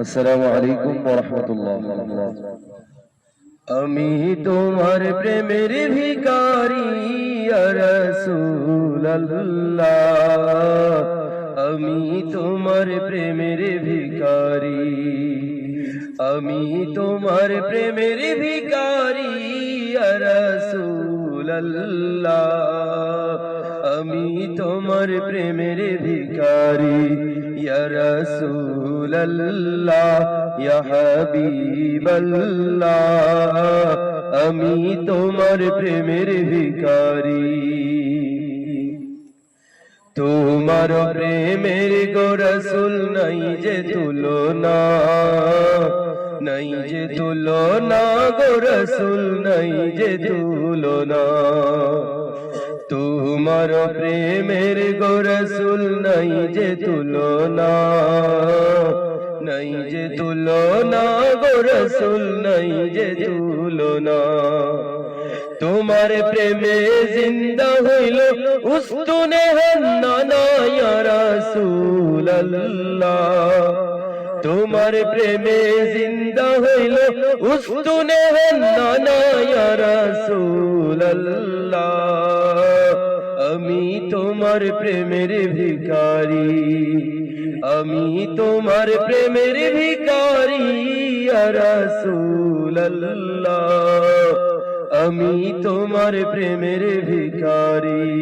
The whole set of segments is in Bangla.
আসসালামু আলাইকুম ওয়া রাহমাতুল্লাহ। আমি তোমার প্রেমের ভিকারি ইয়া রাসূলুল্লাহ। আমি তোমার প্রেমের ভিকারি আমি তোমার প্রেমের ভিকারি ইয়া রাসূলুল্লাহ, আমি তোমার প্রেমের ভিকারি ইয়া রাসূলুল্লাহ, ইয়া আমি তোমার প্রেমের ভিকারি তোমার প্রেমের গোরসুল নাই যে তুলনা। নাই যে তুলনা গোরসুল নাই যে তুলনা তোমার প্রেমের গোরসুল নাই যে তুলনা নাই যে তুলনা গোরসুল নাই যে তুলনা তোমার প্রেমে জিন্দা হইল উস্তুনে হান্নানা ইয়া রাসূলুল্লাহ। তোমার প্রেমে জিন্দা হইল উস্তুনে আমি তোমার প্রেমের ভিখারি, আমি তোমার প্রেমের ভিখারি ইয়া আমি তোমার প্রেমের ভিখারি।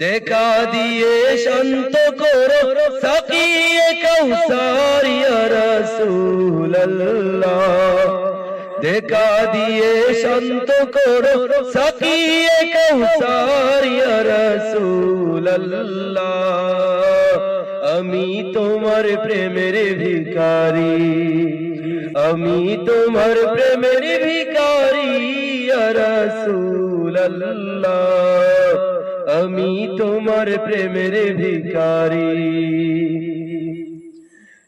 দেখা দিয়ে শান্ত করো সাকিয়ে কৌসার রাসূলুল্লাহ। দেখা দিয়ে শান্ত করো সাকিয়ে কৌসার রাসূলুল্লাহ। আমি তোমার প্রেমের ভিখারি, আমি তোমার প্রেমের ভিখারি ইয়া রাসূলুল্লাহ। আমি তোমার প্রেমের ভিখারি।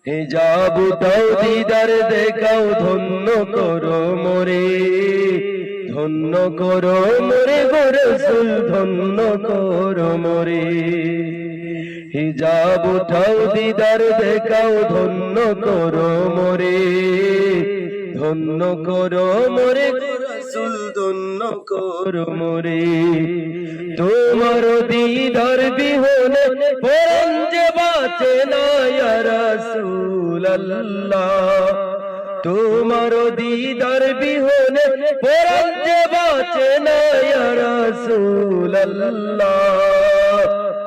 হে যাবু তাও দিদার, দেখাও ধন্য করো মোরে। ধন্য করো মোরে গোরসুল, ধন্য করো মোরে। হিজাব উঠাও দিদার, দেখাও ধন্য করো মোরে। ধন্য করো মোরে, রসুল ধন্য করো মোরে। তোমার দিদার বিহনে পরম বাঁচে না ইয়া রাসূলুল্লাহ তোমার দিদার বিহনে পরম বাঁচে না ইয়া রাসূলুল্লাহ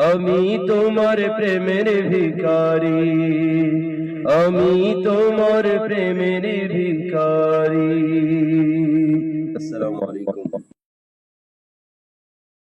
আমি তোমার প্রেমের ভিকারি আমি তোমার প্রেমের ভিকারি আসসালামু আলাইকুম।